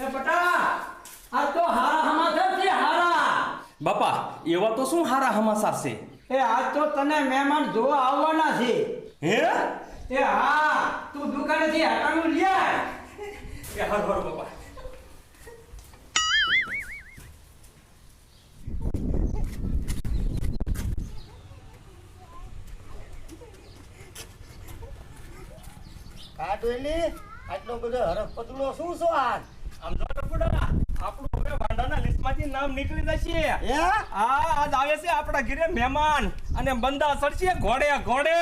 એ બટા આ તો હારા સમાચાર છે હારા. બાપા એવા તો શું હારા હમાસા છે? એ આજ તો તને મહેમાન જોવા આવવાના છે. હે? એ હા તું દુકાનેથી હટાણું લે. એ હર હર બાપા. ડોયલી આટલો બધો હરફ પતલો શું છો આજ? આમ જો ટપુડા આપણું હવે ભાંડાના લિસ્ટમાંથી નામ નીકળી જશે. હે? આજ આવે છે આપણા ઘરે મહેમાન અને બંદા ચડશે ઘોડે ઘોડે.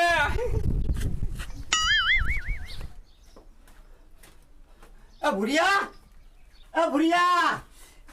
એ ભુરિયા એ ભુરિયા.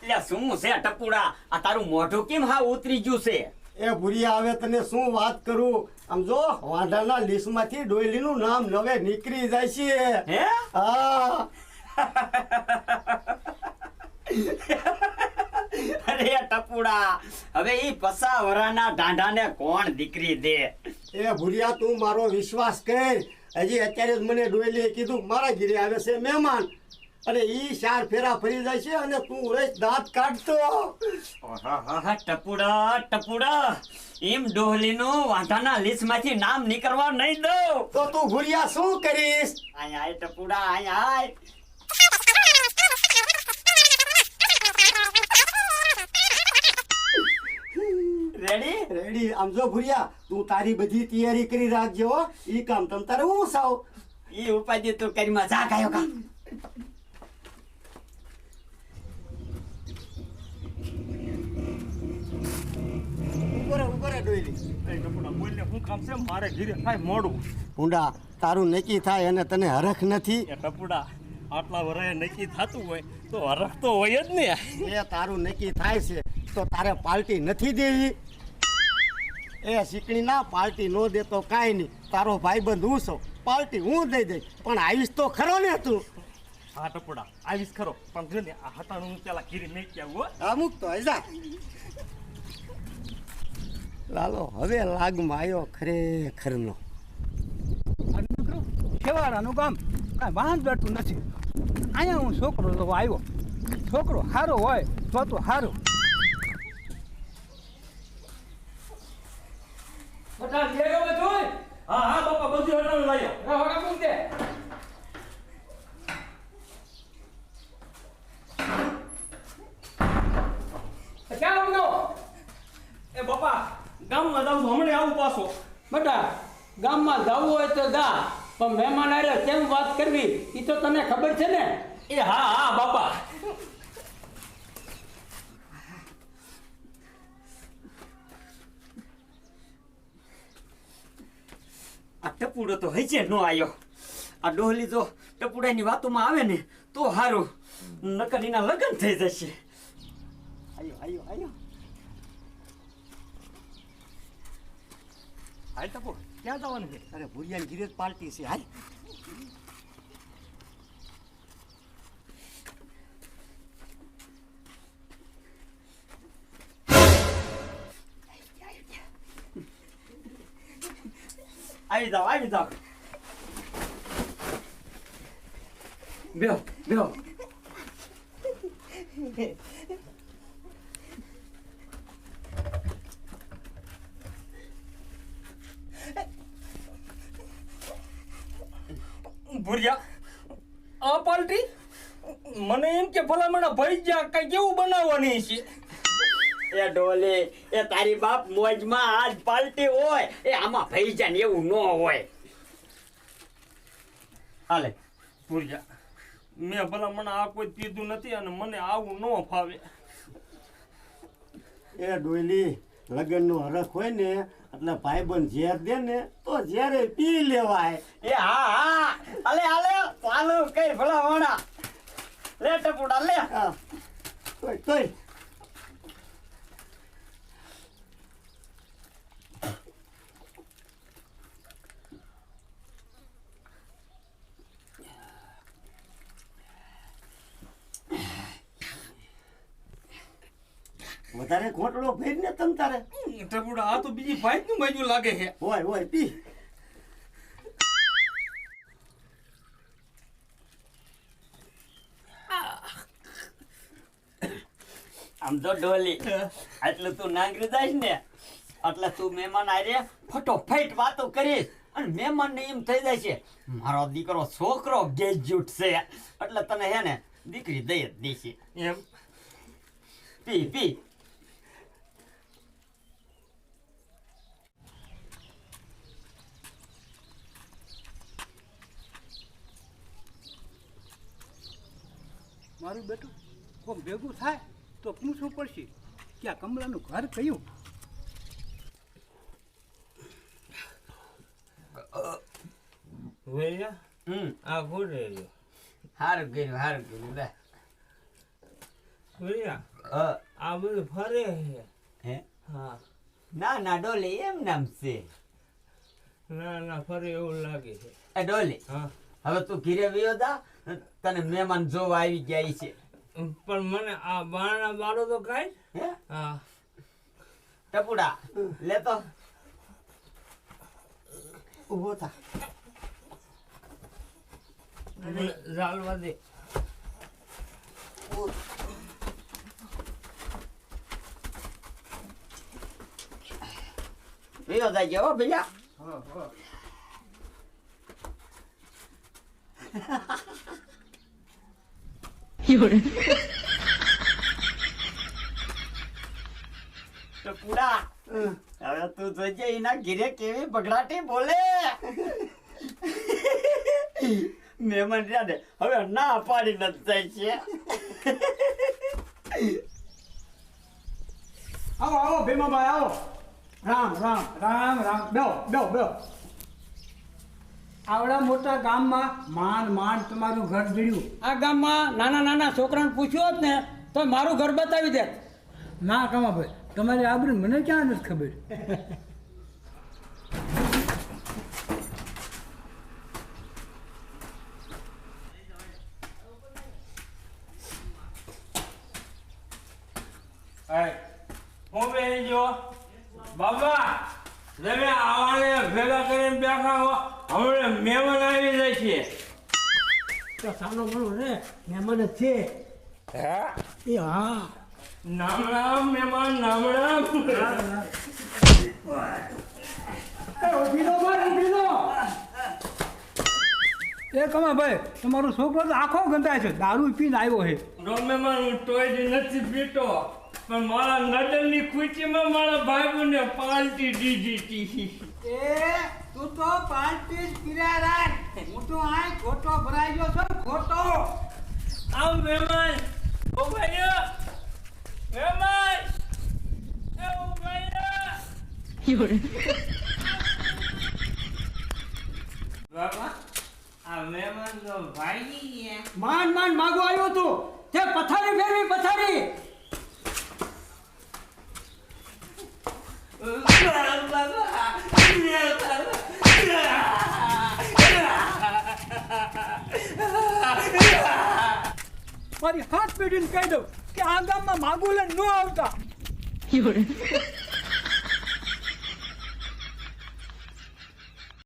એટલે શું છે ટપુડા? આ તારું મોઢું કેમ હા ઉતરી ગયું છે? એ ભુરિયા હવે તને શું વાત કરું? આમ જો વાંઢાના લિસ્ટમાંથી ડોયલીનું નામ નવે નીકળી જાય છે. હે? હા. અરે ટપુડા હવે ઈ પસાવરાના ઢાંઢાને કોણ દીકરી દે? એ ભુરિયા તું મારો વિશ્વાસ કર. હજી અત્યારે જ મને ડોયલીએ કીધું મારા ઘીરે આવે છે મહેમાન. અને ઈ ચાર ફેરા ફરી જાય છે અને તું રહીશ દાંત કાઢતો. ટપુડા ટપુડા એમ ડોહલીનું વાંઢાના લિસ્ટમાંથી નામ નીકળવા નહીં દઉં. તો તું ભુરિયા શું કરીશ? આય આય ટપુડા આય આય. રેડી રેડી આમ જો ભુરિયા તું તારી બધી તૈયારી કરી રાખજો ઈ કામ તમ તારે હું. સાવ ઈ ઉપાધિ તું કરીમાં જા કાયો કામ છે? મારે ઘરે થાય મોડું. ઊંડા તારું નક્કી થાય અને તને હરખ નથી. ટપુડા આટલા વરાએ નક્કી થતું હોય તો હરખ તો હોય જ ને. એ તારું નક્કી થાય છે તો તારે પાર્ટી નથી દેવી. એ શીકણી ના પાર્ટી નો દેતો કાંઈ નહીં. તારો ભાઈબંધ હું છું પાર્ટી હું દઈ દઈશ. પણ આવીશ તો ખરો ને તું. હા ટપુડા આવીશ ખરો. પણ જો ને આ હટાણું હું પેલા ઘીરી મેં ક્યાં હો. અમુક તો હજા લાલો હવે લાગમાં આવ્યો ખરેખરનો. છેવાડાનું ગામ કાંઈ વાહન બેઠું નથી. અહીંયા હું છોકરો તો આવ્યો. છોકરો સારો હોય તો તો સારું બધા આવ્યો બધું હા હા બાપા બધું હટાણું લાવ્યો રહોડા મૂક દે ક્યાં આવનો એ બાપા ગામમાં જાઉં છું હમણાં આવું પાછો બેટા ગામમાં જવું હોય તો જા પણ મહેમાન આરે કેમ વાત કરવી? એ તો તને ખબર છે ને? એ હા હા, બાપા. આ ટપુડો તો હજે નો આયો. આ ડોહલી જો ટપુડાની વાતોમાં આવે ને, તો હારું. નકર એના લગ્ન થઈ જશે. આયો આયો આયો. હાલ ટપુ. ક્યાં જવાનું છે? અરે ભુરિયાની ગીરે પાર્ટી છે, હાલ. આવી જાઓ આવી જાઓ. બેહો બેહો. ભૂરિયા. આ પાર્ટી મને એમ કે ભલામણ ભાઈ જા કઈ કેવું બનાવવાની છે? એ ડોલે એ તારી બાપ મોજમાં આજ પાલટી હોય એ આમાં ભાઈ જાય ને એવું ન હોય. હાલે ભૂર્યા મેં ભલામણ આ કોઈ પીધું નથી અને મને આવું ન ફાવે. એ ડોયલી લગ્નનો હરખ હોય ને એટલે ભાઈબંધ ઝેર દે ને તો ઝેરે પી લેવાય. એ હા હા. હાલે અલે ચાલો કઈ ભલા વણા. લે ટપુડા લે. તોય તોય. વધારે ખોટલો ભેર ને તમ તારે? ટપુડા આ તો બીજી ભાઈ નું બાજુ લાગે છે. હોય હોય પી. આમ તો ડોલી આટલું તું નાગરી દઈશ ને એટલે તું મહેમાન આરે ફટોફટ વાતો કરીશ. અને મહેમાન ને એમ થઈ જાય છે મારો દીકરો છોકરો ગેજ્યુટ છે એટલે તને હે ને દીકરી દઈ જ દઈશ. એમ. પી પી. મારું બેટું કોમ ભેગું થાય તો પૂછવું પડશે કે આ કમલાનું ઘર કયું? વેલા હમ. આ ઘોડે રહ્યો? હારું કર્યું હારું કર્યું લે. વેલા આ બધું ફરે છે હે? હા. ના ના ડોલે એમ નામ છે. ના ના ફરે એવું લાગે છે. એ ડોલે. હા. હવે તું ઘીરે વિયો જા તને મહેમાન જોવા આવી ગયા છે. પણ મને આ બારણા બારો તો કાંઈ હા? ટપુડા લે તો. ઊભો થા. ઝાલવા દે. વયો જાય હો ભૈયા હવે તું જોજે એના ઘીરે કેવી બગડાટી બોલે. મહેમાન રહ્યા ને હવે ના પાડી નથી જાય છે. આવો આવો ભીમાભાઈ આવો. રામ રામ રામ રામ. બેહો બેહો બેહો. આવડા મોટા ગામમાં માંડ માંડ તમારું ઘર જડ્યું આ ગામમાં નાના નાના છોકરાને પૂછ્યું હોત ને તો મારું ઘર બતાવી દે ના કમાભાઈ તમારી આબરૂ મને ક્યાં નથી ખબર? હું બેસી જો બાબા તમે આવાને ભેગા કરીને બેઠા હો. હમણાં મહેમાન આવી જાય છે. તો સાનો ઘણો રે મહેમાન જ છે. હે? એ હા. નામણામ મહેમાન નામણામ એ કમા ભાઈ તમારો છોકરો તો આખો ગંધાય છે. દારૂ પીને આવ્યો છે. નો મહેમાન હું તોય નથી પીતો પણ મારા નડલની ખુચીમાં મારા ભાઈઓને પાલટી દીધી હતી એ તું તો પાર્ટી પીરા રાખ હું તો આ ખોટો ભરાઈ ગયો છું ખોટો આવ મહેમાન ઓ ભાઈઓ મહેમાન એ ઓ ભાઈઓ બાબા આ મહેમાન તો ભાઈ ગયા. માન માંડ માગો આવ્યો તો. તે પથારી ફેરવી પથારી. મારી હાથ પેઢીને કહી દઉં કે આ ગામમાં માગું લઈને ન આવતા